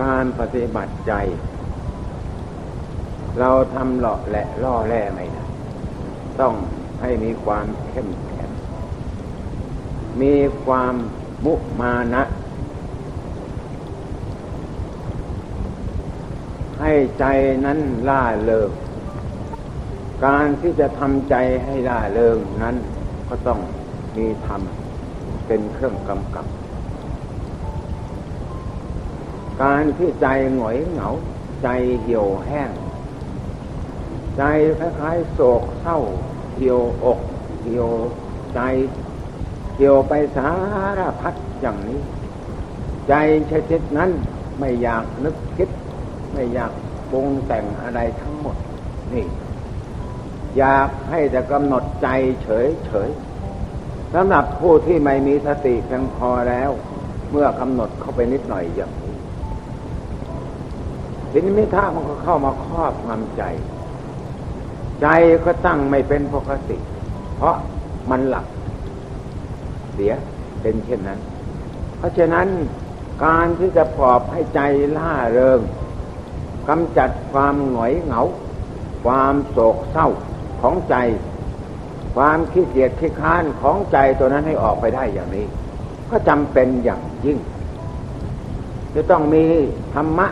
การปฏิบัติใจ เราทำหล่อและล่อแร่ไม่ได้ต้องให้มีความเข้มแข็ง มีความมุมานะ ให้ใจนั้นล่าเริง การที่จะทำใจให้ล่าเริงนั้นก็ต้องมีธรรมเป็นเครื่องกำกับ การที่ใจหงอยเหงา ใจเหี่ยวแห้ง ใจคล้ายๆโศกเศร้าเหี่ยวอกเหี่ยวใจเหี่ยวไปสารพัดอย่างนี้ ใจชนิดนั้นไม่อยากนึกคิด ไม่อยากปรุงแต่งอะไรทั้งหมดนี่ อยากให้แต่กำหนดใจเฉยเฉยสำหรับผู้ที่ไม่มีสติเพียงพอแล้ว เมื่อกำหนดเข้าไปนิดหน่อยอย่างนี้ทีนี้มิท่ามันก็เข้ามาครอบงำใจ ใจก็ตั้งไม่เป็นปกติ เพราะมันหลับเสียเป็นเช่นนั้น เพราะฉะนั้นการที่จะปลอบให้ใจล่าเริงกำจัดความหงอยเหงา ความโศกเศร้า ของใจ ความขี้เกียจขี้ค้านของใจตัวนั้นให้ออกไปได้อย่างนี้ ก็จำเป็นอย่างยิ่ง จะต้องมีธรรมะ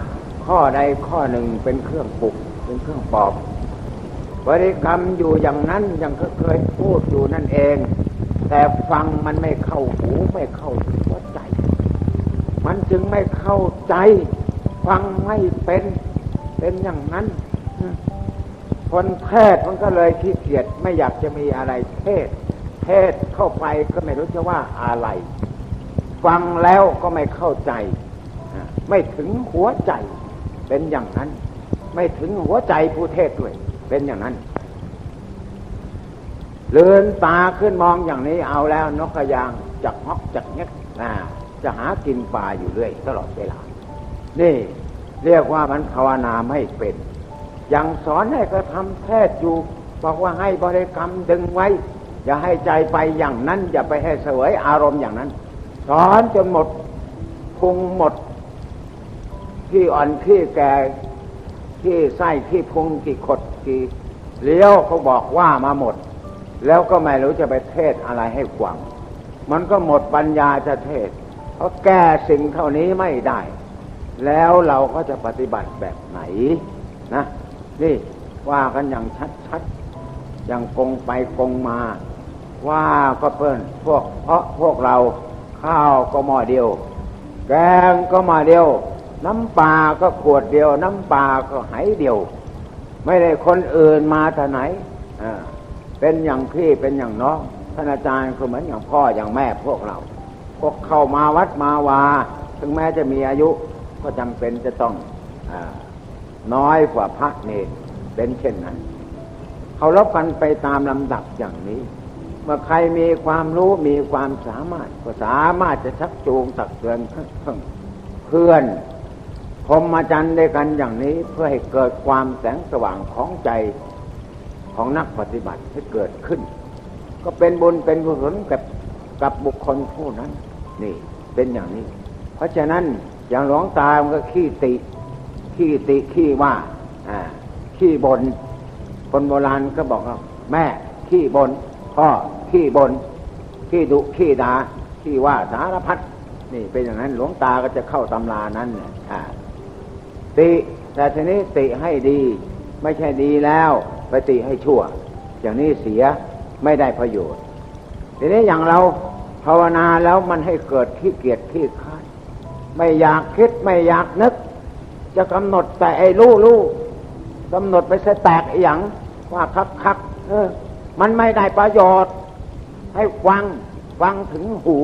ข้อใดข้อหนึ่งเป็นเครื่องปลุกเป็นเครื่องปลอบบริกรรมอยู่อย่างนั้นยังเคยพูดอยู่นั่นเอง แต่ฟังมันไม่เข้าหูไม่เข้าหัวใจ มันจึงไม่เข้าใจ ฟังไม่เป็นเป็นอย่างนั้น คนเทศมันก็เลยขี้เกียจไม่อยากจะมีอะไรเทศ เทศเข้าไปก็ไม่รู้จะว่าอะไร ฟังแล้วก็ไม่เข้าใจ ไม่ถึงหัวใจเป็นอย่างนั้น ไม่ถึงหัวใจผู้เทศด้วย เป็นอย่างนั้นเลือนตาขึ้นมองอย่างนี้เอาแล้ว นกกระยางจักฮอกจักเงี้ยนะจะหากินปลาอยู่เรื่อยตลอดเวลา นี่ เรียกว่ามันภาวนาไม่เป็น ยังสอนให้กระทำแพทย์อยู่ บอกว่าให้บริกรรมดึงไว้ อย่าให้ใจไปอย่างนั้น อย่าไปให้เสวยอารมณ์อย่างนั้น สอนจนหมดพุงหมด ที่อ่อนที่แก่ที่ไส้ที่พุงกี่ขดกี่เลี้ยวเขาบอกว่ามาหมด แล้วก็ไม่รู้จะไปเทศอะไรให้กวางมันก็หมดปัญญาจะเทศเพราะแก้สิ่งเท่านี้ไม่ได้ แล้วเราก็จะปฏิบัติแบบไหนนะ นี่ว่ากันอย่างชัดๆอย่างกงไปกงมา ว่าก็เพิ่นพวกเพราะพวกเราข้าวก็หม้อเดียว แกงก็มาเดียว น้ำปลาก็ขวดเดียว น้ำปลาก็ไหเดียว ไม่ได้คนอื่นมาท่าไหนอ่าเป็นอย่างพี่เป็นอย่างน้องท่านอาจารย์ก็เหมือนอย่างพ่ออย่างแม่พวกเราพวกเข้ามาวัดมาวา ถึงแม้จะมีอายุก็จำเป็นจะต้องอา น้อยกว่าพระเนรเป็นเช่นนั้นเขารบกันไปตามลำดับอย่างนี้ เมื่อใครมีความรู้มีความสามารถ ก็สามารถจะชักจูงตักเตือนเพื่อนพรหมจรรย์ด้วยกันอย่างนี้เพื่อให้เกิดความแสงสว่างของใจของนักปฏิบัติให้เกิดขึ้น ก็เป็นบุญเป็นกุศลกับกับบุคคลผู้นั้น นี่เป็นอย่างนี้ เพราะฉะนั้นอย่างหลวงตามันก็ขี้ติ ขี้ติขี้ว่าอ่าขี้บน คนโบราณก็บอกว่าแม่ขี้บน พ่อขี้บน ขี้ดุขี้ดาขี้ว่าสารพัดนี่เป็นอย่างนั้นหลวงตาก็จะเข้าตำรานั้นเนี่ยอ่าติแต่ทีนี้ติให้ดี ไม่ใช่ดีแล้วไปติให้ชั่ว อย่างนี้เสียไม่ได้ประโยชน์ ทีนี้อย่างเราภาวนาแล้วมันให้เกิดขี้เกียจขี้ค้านไม่อยากคิดไม่อยากนึก จะกำหนดแต่ไอ้รู้รู้กำหนดไปสแตกอย่างว่าคักคักเออ มันไม่ได้ประโยชน์ ให้ฟังฟังถึงหู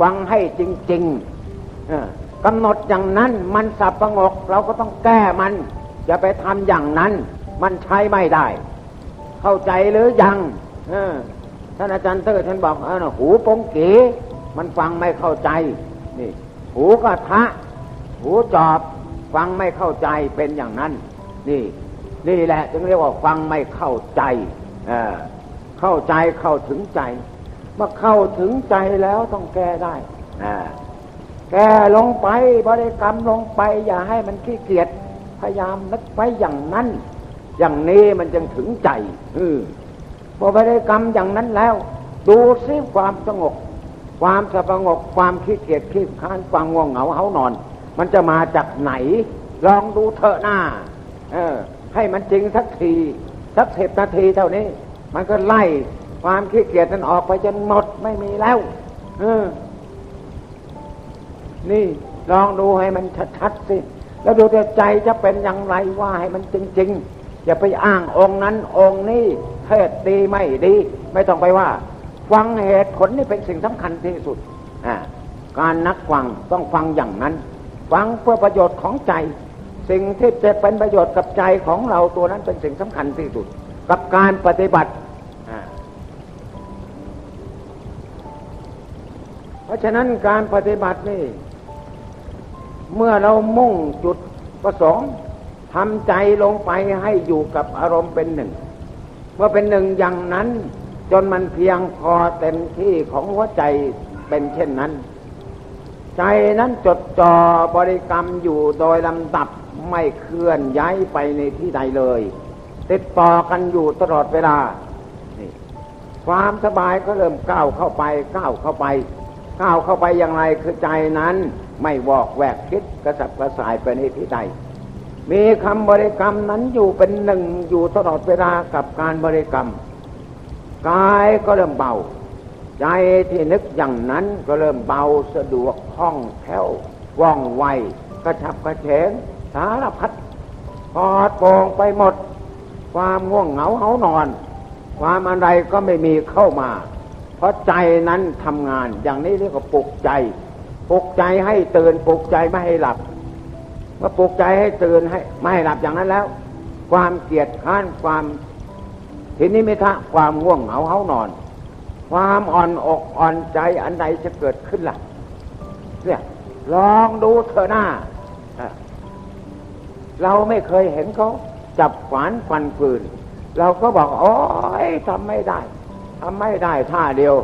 ฟังให้จริงๆเออกำหนดอย่างนั้นมันสับประงก เราก็ต้องแก้มันอย่าไปทำอย่างนั้น มันใช้ไม่ได้ เข้าใจหรือยังเออท่านอาจารย์เตอร์ท่านบอกเออหูปงเก๋มันฟังไม่เข้าใจ นี่ หูกระทะ หูจอบ ฟังไม่เข้าใจเป็นอย่างนั้น นี่ นี่แหละจึงเรียกว่าฟังไม่เข้าใจเเข้าใจเข้าถึงใจเมื่อเข้าถึงใจแล้วต้องแก้ได้แก้ลงไปบริกรรมลงไป อย่าให้มันขี้เกียจพยายามนึกไปอย่างนั้น อย่างนี้มันจึงถึงใจอืพอบริกรรมอย่างนั้นแล้ว ดูซิความสงบความสงบความขี้เกียจขี้ค้านความง่วงเหงาเฮานอน มันจะมาจากไหน ลองดูเถอะหน้า เออ ให้มันจริงสักที สักสิบนาทีเท่านี้ มันก็ไล่ความขี้เกียจนั้นออกไปจนหมดไม่มีแล้ว เออ นี่ลองดูให้มันชัดๆสิ แล้วดูแต่ใจจะเป็นอย่างไรว่าให้มันจริง ๆ อย่าไปอ้างองค์นั้นองค์นี้เทศดีไม่ดี ไม่ต้องไปว่า ฟังเหตุผลนี่เป็นสิ่งสำคัญที่สุด อ่าการนักฟังต้องฟังอย่างนั้น ฟังเพื่อประโยชน์ของใจ สิ่งที่จะเป็นประโยชน์กับใจของเราตัวนั้นเป็นสิ่งสำคัญที่สุด กับการปฏิบัติเพราะฉะนั้นการปฏิบัตินี่ เมื่อเรามุ่งจุดประสงค์ทำใจลงไปให้อยู่กับอารมณ์เป็นหนึ่ง เมื่อเป็นหนึ่งอย่างนั้น จนมันเพียงพอเต็มที่ของหัวใจเป็นเช่นนั้น ใจนั้นจดจ่อบริกรรมอยู่โดยลำดับไม่เคลื่อนย้ายไปในที่ใดเลย ติดต่อกันอยู่ตลอดเวลาความสบายก็เริ่มก้าวเข้าไปก้าวเข้าไป ก้าวเข้าไปอย่างไรคือใจนั้นไม่วอกแวกคิดกระสับกระส่ายไปในที่ใด มีคำบริกรรมนั้นอยู่เป็นหนึ่งอยู่ตลอดเวลากับการบริกรรมกายก็เริ่มเบา ใจที่นึกอย่างนั้นก็เริ่มเบาสะดวกคล่องแคล่วว่องไวกระชับกระเฉงสารพัดปลอดโปร่งไปหมด ความง่วงเหงาเหานอน ความอะไรก็ไม่มีเข้ามา เพราะใจนั้นทำงานอย่างนี้เรียกว่าปลุกใจปลุกใจให้ตื่นปลุกใจไม่ให้หลับเมื่อปลุกใจให้ตื่นให้ไม่ให้หลับอย่างนั้นแล้ว ความเกลียดข้านความทีนี้ไม่ทะความง่วงเหงาเฮานอน ความอ่อนอกอ่อนใจอันใดจะเกิดขึ้นล่ะ เนี่ย ลองดูเถอหน้า เราไม่เคยเห็นเขาจับขวานฟันปืน เราก็บอก โอ้ยทำไม่ได้ทำไม่ได้ท่าเดียว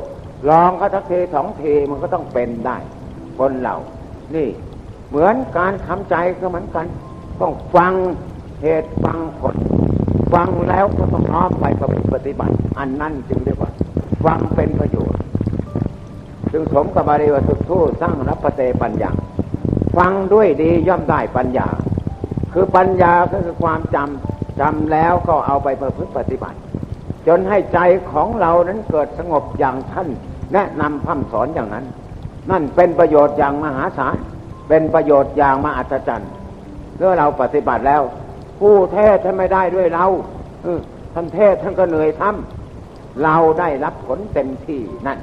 ลองก็ทักทีสองทีมันก็ต้องเป็นได้ คนเรา นี่ เหมือนการทำใจก็เหมือนกัน ต้องฟังเหตุฟังผลฟังแล้วก็ต้องน้อมไปปฏิบัติ อันนั้นจึงเรียกว่า ฟังเป็นประโยชน์จึงสมกับบาลีวสุทู่สร้างรับปเตปัญญา ฟังด้วยดีย่อมได้ปัญญา คือปัญญาก็คือความจำจำแล้วก็เอาไปประพฤติปฏิบัติ จนให้ใจของเรานั้นเกิดสงบอย่างท่าน แนะนำพัฒสอนอย่างนั้น นั่นเป็นประโยชน์อย่างมหาศาลเป็นประโยชน์อย่างมหัศจรรย์เมื่อเราปฏิบัติแล้ว ผู้เทศท่านไม่ได้ด้วยเราท่านเทศท่านก็เหนื่อยทำ เราได้รับผลเต็มที่นั่น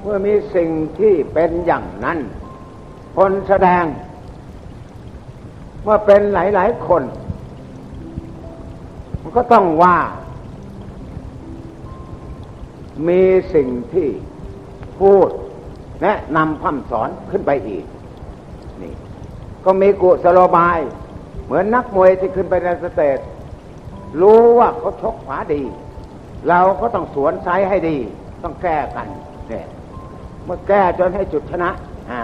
เมื่อมีสิ่งที่เป็นอย่างนั้น คนแสดง เมื่อเป็นหลาย ๆ คน มันก็ต้องว่า มีสิ่งที่พูดแนะนำพัฒสอนขึ้นไปอีก นี่ ก็มีกุศโลบาย เหมือนนักมวยที่ขึ้นไปในสเตจรู้ว่าเขาชกขวาดี เราก็ต้องสวนซ้ายให้ดี ต้องแก้กันเนี่ยเมื่อแก้จนให้จุดชนะ อ่า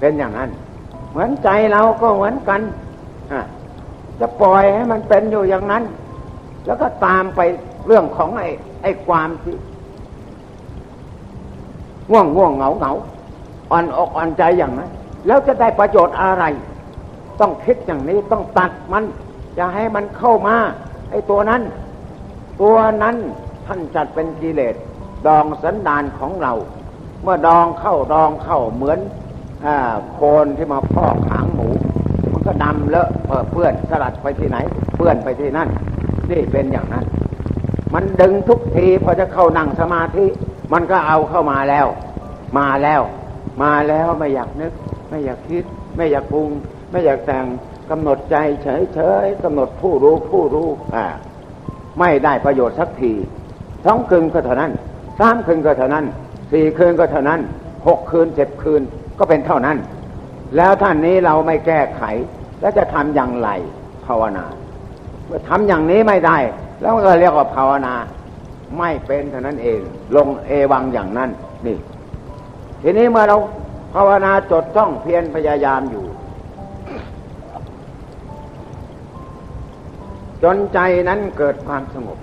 เป็นอย่างนั้น เหมือนใจเราก็เหมือนกันอ่าจะปล่อยให้มันเป็นอยู่อย่างนั้น แล้วก็ตามไปเรื่องของไอ้ไอ้ความที่ง่วงง่วงเหงาเหงาอ่อนอกอ่อนใจอย่างนั้น แล้วจะได้ประโยชน์อะไร ต้องคิดอย่างนี้ต้องตัดมัน อย่าให้มันเข้ามาไอ้ตัวนั้น ตัวนั้นท่านจัดเป็นกิเลสดองสันดานของเรา เมื่อดองเข้าดองเข้าเหมือนอโคนที่มาพอกหางหมู มันก็ดำเลอะเปื้อนสลัดไปที่ไหน เปื้อนไปที่นั่นนี่เป็นอย่างนั้น มันดึงทุกทีพอจะเข้านั่งสมาธิมันก็เอาเข้ามาแล้ว มาแล้ว มาแล้วไม่อยากนึก ไม่อยากคิด ไม่อยากปรุง ไม่อยากแต่งกำหนดใจเฉยเฉยๆกำหนดผู้รู้ผู้รู้อ่าไม่ได้ประโยชน์สักทีสองคืนก็เท่านั้นสามคืนก็เท่านั้นสี่คืนก็เท่านั้นหกคืนเจ็ดคืนก็เป็นเท่านั้น แล้วท่านนี้เราไม่แก้ไข แล้วจะทำอย่างไรภาวนาเมื่อทำอย่างนี้ไม่ได้ แล้วก็เรียกว่าภาวนา ไม่เป็นเท่านั้นเอง ลงเอวังอย่างนั้นนี่ ทีนี้เมื่อเราภาวนาจดจ้องเพียรพยายามอยู่ นใจนั้นเกิดความสงบ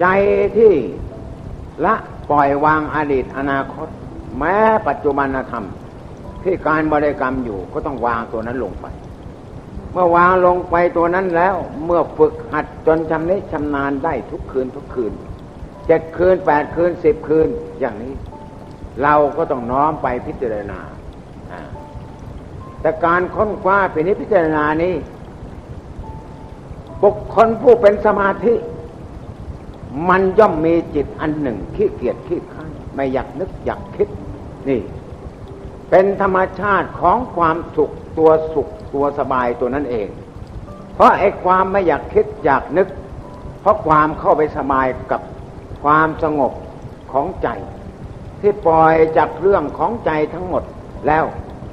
ใจที่ละปล่อยวางอดีตอนาคต แม้ปัจจุบันธรรม ที่การบริกรรมอยู่ก็ต้องวางตัวนั้นลงไป เมื่อวางลงไปตัวนั้นแล้ว เมื่อฝึกหัดจนชำนิชำนาญได้ทุกคืนทุกคืนเจ็ดคืนแปดคืนสิบคืนอย่างนี้ เราก็ต้องน้อมไปพิจารณาแต่การค้นคว้าเป็นนิพิจารณานี้ บุคคลผู้เป็นสมาธิ มันย่อมมีจิตอันหนึ่งขี้เกียจขี้ข้านไม่อยากนึกอยากคิด นี่ เป็นธรรมชาติของความสุขตัวสุขตัวสบายตัวนั้นเอง เพราะไอ้ความไม่อยากคิดอยากนึก เพราะความเข้าไปสบายกับความสงบของใจ ที่ปล่อยจากเรื่องของใจทั้งหมดแล้ว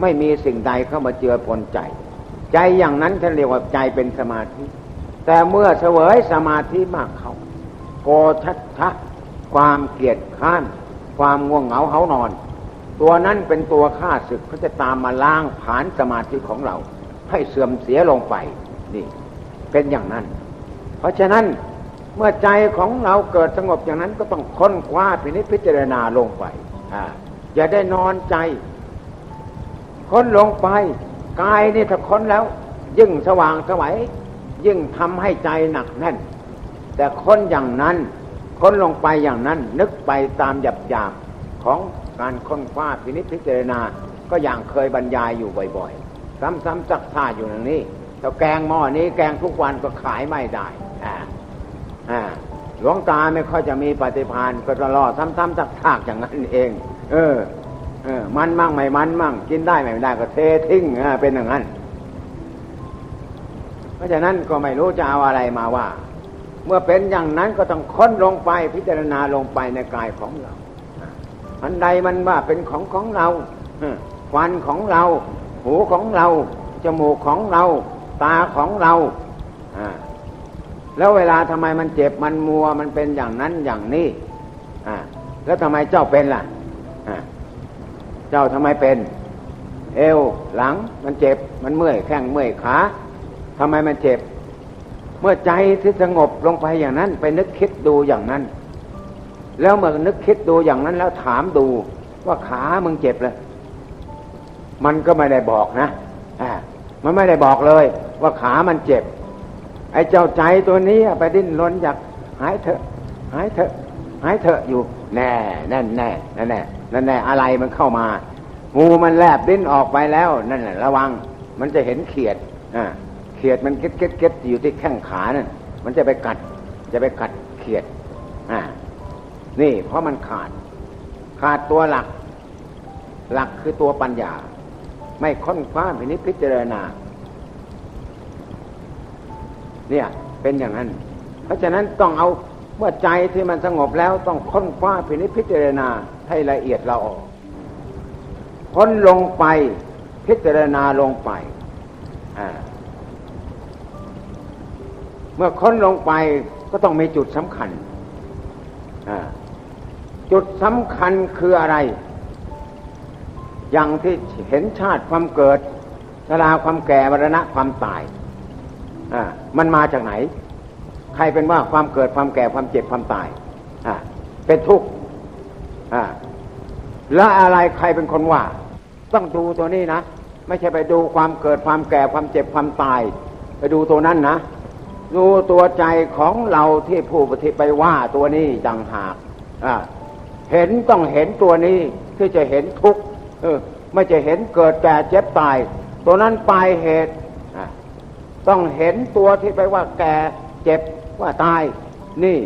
ไม่มีสิ่งใดเข้ามาเจือปนใจ ใจอย่างนั้นท่านเรียกว่าใจเป็นสมาธิ แต่เมื่อเสวยสมาธิมากเขาโกชัดทะความเกียดข้าน ความง่วงเหงาเหานอน ตัวนั้นเป็นตัวฆ่าศึกเขาจะตามมาล้างผาญสมาธิของเรา ให้เสื่อมเสียลงไปนี่ เป็นอย่างนั้น เพราะฉะนั้นเมื่อใจของเราเกิดสงบอย่างนั้นก็ต้องค้นคว้าพินิจพิจารณาลงไปอ่าอย่าได้นอนใจ ค้นลงไป กายนี่ถ้าค้นแล้ว ยิ่งสว่างสวัย ยิ่งทำให้ใจหนักแน่น แต่ค้นอย่างนั้นค้นลงไปอย่างนั้นนึกไปตามหยับหยาบของการค้นคว้าพินิจพิจารณา ก็อย่างเคยบรรยายอยู่บ่อยๆ ซ้ำๆซักท่าอยู่อย่างนี้ถ้าแกงหม้อนี้แกงทุกวันก็ขายไม่ได้อ่าอ่าหลวงตาไม่ค่อยจะมีปฏิภาณก็จะรอซ้ำๆซักทากอย่างนั้นเอง เออ เออ มันมั่งไม่มันมั่ง กินได้ไม่ได้ก็เททิ้งอ่าเป็นอย่างนั้น เพราะฉะนั้นก็ไม่รู้จะเอาอะไรมาว่า เมื่อเป็นอย่างนั้นก็ต้องค้นลงไปพิจารณาลงไปในกายของเราอันใดมันว่าเป็นของของเราฟันของเรา หูของเรา จมูกของเรา ตาของเราแล้วเวลาทำไมมันเจ็บมันมัวมันเป็นอย่างนั้นอย่างนี้แล้วทำไมเจ้าเป็นล่ะเจ้าทำไมเป็น เอวหลังมันเจ็บมันเมื่อยแข้งเมื่อยขา ทำไมมันเจ็บ เมื่อใจที่สงบลงไปอย่างนั้น ไปนึกคิดดูอย่างนั้น แล้วเมื่อนึกคิดดูอย่างนั้น แล้วถามดูว่าขามึงเจ็บเลยมันก็ไม่ได้บอกนะอ่ามันไม่ได้บอกเลย ว่าขามันเจ็บ ไอ้เจ้าใจตัวนี้ไปดิ้นรนอยากหายเถอะ หายเถอะ หายเถอะอยู่ แน่แน่แน่แน่แน่นั่นแน่อะไรมันเข้ามางูมันแลบดิ้นออกไปแล้ว นั่นแหละระวัง มันจะเห็นเขียดอ่า เขียดมันเก็ดเก็ดเก็ดอยู่ที่แข้งขานั่นมันจะไปกัด จะไปกัดเขียดอ่านี่ เพราะมันขาด ขาดตัวหลัก หลักคือตัวปัญญา ไม่ค้นคว้าพินิจพิจารณา เนี่ย เป็นอย่างนั้น เพราะฉะนั้นต้องเอาเมื่อใจที่มันสงบแล้วต้องค้นคว้าพินิจพิจารณาให้ละเอียดเราออกค้นลงไปพิจารณาลงไปอ่า เมื่อค้นลงไปก็ต้องมีจุดสำคัญ จุดสำคัญคืออะไร อย่างที่เห็นชาติความเกิดชราความแก่มรณะความตายมันมาจากไหน ใครเป็นว่าความเกิดความแก่ความเจ็บความตายเป็นทุกข์แล้วอะไรใครเป็นคนว่า ต้องดูตัวนี้นะ ไม่ใช่ไปดูความเกิดความแก่ความเจ็บความตาย ไปดูตัวนั้นนะ ดูตัวใจของเราที่ผู้ปฏิไปว่าตัวนี้ดังหากเห็นต้องเห็นตัวนี้ที่จะเห็นทุกข์ไม่จะเห็นเกิดแก่เจ็บตาย ตัวนั้นปลายเหตุต้องเห็นตัวที่ไปว่าแก่เจ็บว่าตาย นี่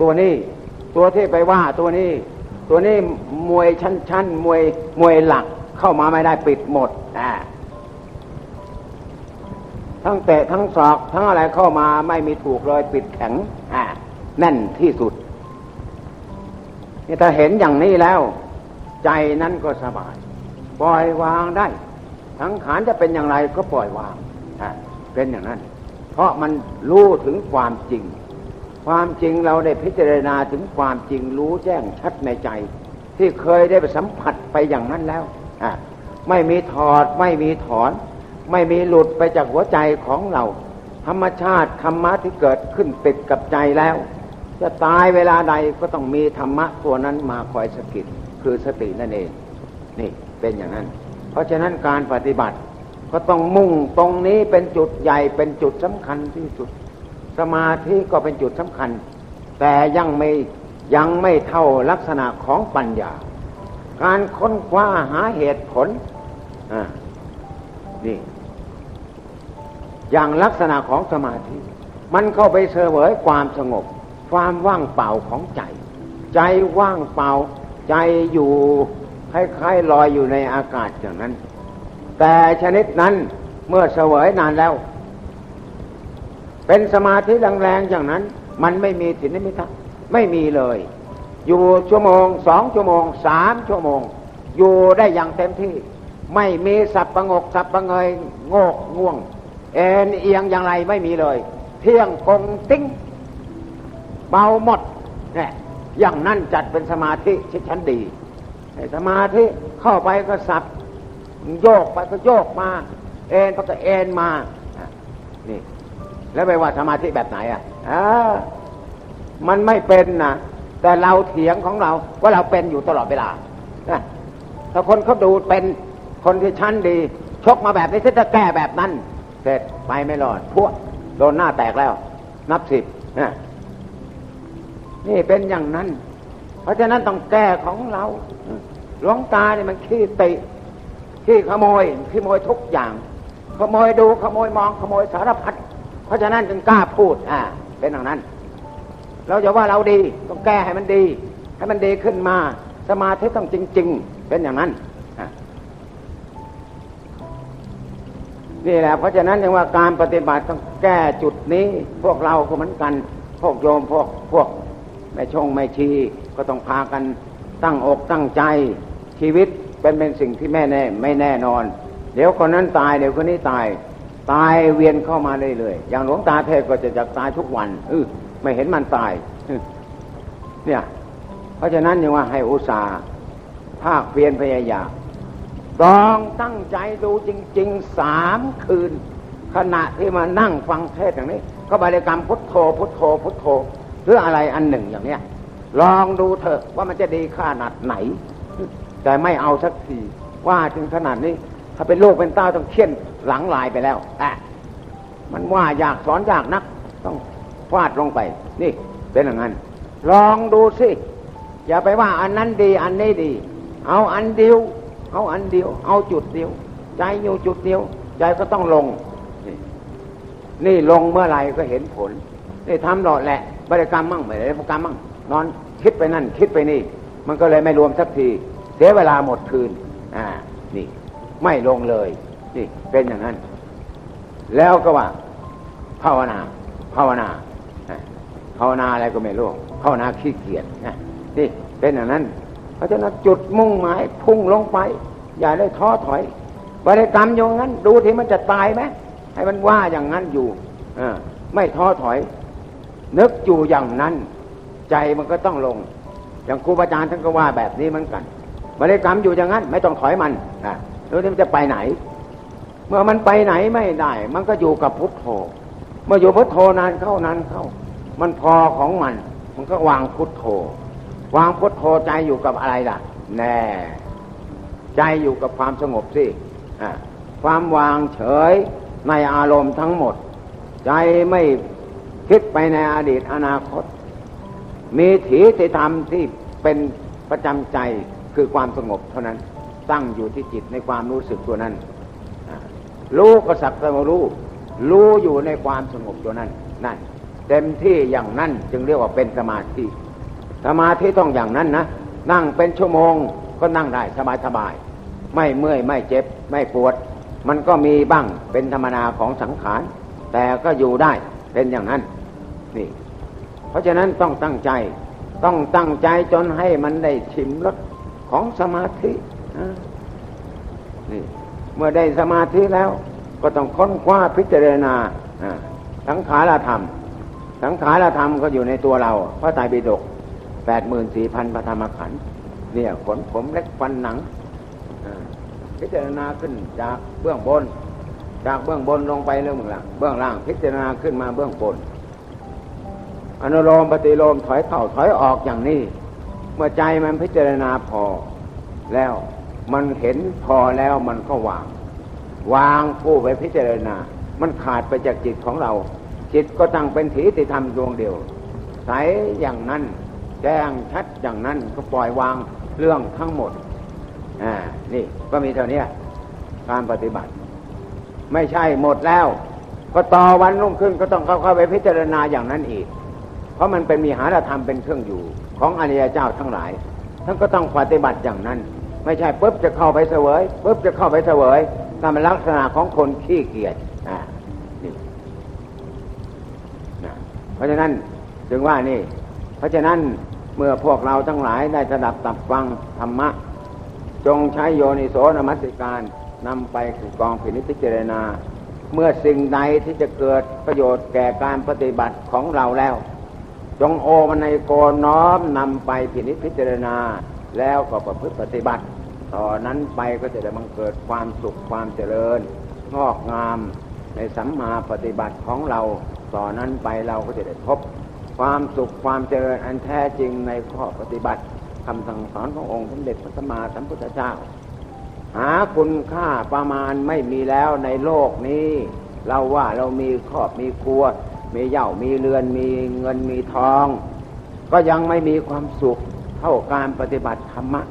ตัวนี้ ตัวที่ไปว่าตัวนี้ ตัวนี้มวยชั้นชั้นมวยมวยหลักเข้ามาไม่ได้ปิดหมดอ่า ทั้งเตะทั้งศอกทั้งอะไรเข้ามาไม่มีถูกเลยปิดแข็งอ่าแน่นที่สุดนี่ถ้าเห็นอย่างนี้แล้ว ใจนั้นก็สบาย ปล่อยวางได้ทั้งขานจะเป็นอย่างไรก็ปล่อยวางอ่าเป็นอย่างนั้น เพราะมันรู้ถึงความจริง ความจริงเราได้พิจารณาถึงความจริงรู้แจ้งชัดในใจ ที่เคยได้ไปสัมผัสไปอย่างนั้นแล้วอะไม่มีถอดไม่มีถอน ไม่มีหลุดไปจากหัวใจของเรา ธรรมชาติธรรมะที่เกิดขึ้นติดกับใจแล้ว จะตายเวลาใดก็ต้องมีธรรมะตัวนั้นมาคอยสกิดคือสตินั่นเอง นี่เป็นอย่างนั้น เพราะฉะนั้นการปฏิบัติก็ต้องมุ่งตรงนี้เป็นจุดใหญ่เป็นจุดสำคัญที่สุด สมาธิก็เป็นจุดสำคัญ แต่ยังไม่ยังไม่เท่าลักษณะของปัญญา การค้นคว้าหาเหตุผลอ่านี่ อย่างลักษณะของสมาธิ มันเข้าไปเสวยความสงบ ความว่างเปล่าของใจ ใจว่างเปล่า ใจอยู่คล้ายๆลอยอยู่ในอากาศอย่างนั้น แต่ชนิดนั้นเมื่อเสวยนานแล้ว เป็นสมาธิแรงๆอย่างนั้น มันไม่มีถินมิทะไม่มีเลย อยู่ชั่วโมงสองชั่วโมงสามชั่วโมง อยู่ได้อย่างเต็มที่ ไม่มีสับประงกสับประเงยโงกง่วง เอ็นเอียงอย่างไรไม่มีเลย เที่ยงกงติ้งเบาหมดเนี่ยอย่างนั้นจัดเป็นสมาธิชิดชั้นดีไอสมาธิเข้าไปก็สับโยกไปก็โยกมา เอ็นไปก็เอ็นมานี่ แล้วไปว่าสมาธิแบบไหนอะอ่ามันไม่เป็นนะแต่เราเถียงของเราว่าเราเป็นอยู่ตลอดเวลานะถ้าคนเขาดูเป็นคนที่ชั้นดี ชกมาแบบนี้จะแก้แบบนั้น เสร็จไปไม่รอดพวกโดนหน้าแตกแล้ว นับสิบนะนี่เป็นอย่างนั้น เพราะฉะนั้นต้องแก้ของเราหลวงตาเนี่ยมันขี้ติขี้ขโมยขี้โมยทุกอย่าง ขโมยดูขโมยมองขโมยสารพัดเพราะฉะนั้นจึงกล้าพูด อ่า เป็นอย่างนั้น เราจะว่าเราดีต้องแก้ให้มันดี ให้มันดีขึ้นมา สมาธิต้องจริง ๆ เป็นอย่างนั้น นี่แหละเพราะฉะนั้นจึงว่าการปฏิบัติต้องแก้จุดนี้ พวกเราก็เหมือนกัน พวกโยมพวกพวกแม่ชงแม่ชีก็ต้องพากันตั้งอกตั้งใจชีวิตเป็นเป็นสิ่งที่แม่แน่ไม่แน่นอน เดี๋ยวคนนั้นตายเดี๋ยวคนนี้ตาย ตายเวียนเข้ามาเรื่อยๆอย่างหลวงตาเทศก็จะจักตายทุกวันเออไม่เห็นมันตายเออเนี่ย เพราะฉะนั้นยังว่าให้อุตสาห์ภาคเพียรพยายาม ต้องตั้งใจดูจริงๆสามคืน ขณะที่มานั่งฟังเทศอย่างนี้ ก็บริกรรมพุทโธพุทโธพุทโธหรืออะไรอันหนึ่งอย่างเนี้ย ลองดูเถอะว่ามันจะดีขนาดไหน แต่ไม่เอาสักทีว่าถึงขนาดนี้ ถ้าเป็นลูกเป็นเต้าต้องเคี่ยนหลังลายไปแล้วอะมันว่าอยากสอนอยากนัก ต้องฟาดลงไป นี่เป็นอย่างนั้น ลองดูสิ อย่าไปว่าอันนั้นดีอันนี้ดี เอาอันเดียว เอาอันเดียว เอาจุดเดียว ใจอยู่จุดเดียว ใจก็ต้องลง นี่ลงเมื่อไหร่ก็เห็นผล นี่ทำหลอดแหละ บริกรรมมั่งไม่ได้บริกรรมมั่ง นอนคิดไปนั่น คิดไปนี่ มันก็เลยไม่รวมสักที เสียเวลาหมดคืน อ่า นี่ ไม่ลงเลย นี่เป็นอย่างนั้น แล้วก็ว่า ภาวนา ภาวนาภาวนาอะไรก็ไม่รู้ภาวนาขี้เกียจนะนี่เป็นอย่างนั้น เพราะฉะนั้นจุดมุ่งหมายพุ่งลงไป อย่าได้ท้อถอยบริกรรมอย่างนั้น ดูที่มันจะตายไหมให้มันว่าอย่างนั้นอยู่อไม่ท้อถอย นึกอยู่อย่างนั้น ใจมันก็ต้องลง อย่างครูบาอาจารย์ท่านก็ว่าแบบนี้เหมือนกันบริกรรมอยู่อย่างนั้น ไม่ต้องถอยมันอะดูที่มันจะไปไหน เมื่อมันไปไหนไม่ได้ มันก็อยู่กับพุทโธ เมื่ออยู่พุทโธนานเข้านานเข้า มันพอของมัน มันก็วางพุทโธ ควางพุทโธใจอยู่กับอะไรล่ะ แน่ ใจอยู่กับความสงบสิความวางเฉยในอารมณ์ทั้งหมด ใจไม่คิดไปในอดีตอนาคต มีถีติธรรมที่เป็นประจำใจคือความสงบเท่านั้นตั้งอยู่ที่จิตในความรู้สึกตัวนั้นรู้ก็สักแต่รู้ รู้อยู่ในความสงบตัวนั้น นั่น เต็มที่อย่างนั้นจึงเรียกว่าเป็นสมาธิ สมาธิต้องอย่างนั้นนะนั่งเป็นชั่วโมงก็นั่งได้สบายสบายไม่เมื่อยไม่เจ็บไม่ปวด มันก็มีบ้างเป็นธรรมนาของสังขาร แต่ก็อยู่ได้เป็นอย่างนั้นนี่เพราะฉะนั้นต้องตั้งใจต้องตั้งใจจนให้มันได้ชิมรสของสมาธินี่เมื่อได้สมาธิแล้ว ก็ต้องค้นคว้าพิจารณาสังขารธรรม สังขารธรรมก็อยู่ในตัวเราพระไตรปิฎก แปดหมื่นสี่พันพระธรรมขันธ์เนี่ยขนผมเล็กฟันหนังพิจารณาขึ้นจากเบื้องบน จากเบื้องบนลงไปเรื่องเบื้องล่างเบื้องล่าง พิจารณาขึ้นมาเบื้องบน อนุโลมปฏิโลมถอยเข้าถอยออกอย่างนี้ เมื่อใจมันพิจารณาพอ แล้วมันเห็นพอแล้วมันก็วาง วางผู้ไปพิจารณา มันขาดไปจากจิตของเรา จิตก็ตั้งเป็นถีติธรรมดวงเดียวใสอย่างนั้น แจ้งชัดอย่างนั้นก็ปล่อยวางเรื่องทั้งหมดอ่านี่ก็มีเท่านี้การปฏิบัติ ไม่ใช่หมดแล้ว ก็ต่อวันรุ่งขึ้นก็ต้องเข้าเข้าไปพิจารณาอย่างนั้นอีก เพราะมันเป็นมีหารธรรมเป็นเครื่องอยู่ ของอริยเจ้าทั้งหลายท่านก็ต้องปฏิบัติอย่างนั้น ไม่ใช่ปุ๊บจะเข้าไปเสวยปุ๊บจะเข้าไปเสวยตามลักษณะของคนขี้เกียจอ่านี่นะเพราะฉะนั้นจึงว่านี่ ราะฉะนั้นเมื่อพวกเราทั้งหลายได้สดับตับฟังธรรมะ จงใช้โยนิโสนมัสิการนำไปคือกองพินิจพิจารณา เมื่อสิ่งใดที่จะเกิดประโยชน์แก่การปฏิบัติของเราแล้ว จงโอมันในโกน้อมนำไปพินิจพิจารณา แล้วก็ประพฤติปฏิบัติ ต่อนนั้นไปก็จะได้บังเกิดความสุขความเจริญ งอกงามในสัมมาปฏิบัติของเรา ต่อนนั้นไปเราก็จะได้พบ ความสุขความเจริญอันแท้จริงในข้อปฏิบัติคำสั่งสอนขององค์สมเด็จพระสัมมาสัมพุทธเจ้า หาคุณค่าประมาณไม่มีแล้วในโลกนี้ เราว่าเรามีครอบมีครัว มีเหย่ามีเรือนมีเงินมีทอง ก็ยังไม่มีความสุขเท่าการปฏิบัติธรรมะ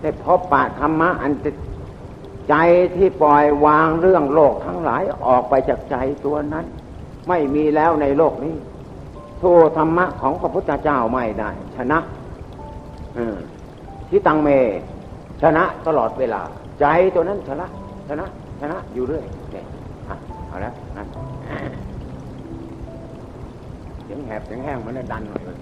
ได้พบปะธรรมะอันใจที่ปล่อยวางเรื่องโลกทั้งหลายออกไปจากใจตัวนั้น ไม่มีแล้วในโลกนี้ ทูธรรมะของพระพุทธเจ้าไม่ได้ ชนะที่ตังเม ชนะตลอดเวลา ใจตัวนั้นชนะ ชนะ ชนะอยู่เรื่อยเนี่ยอะเอาแล้วนะเสียงแหบเสียงแห้งมันได้ดันหน่อยเลย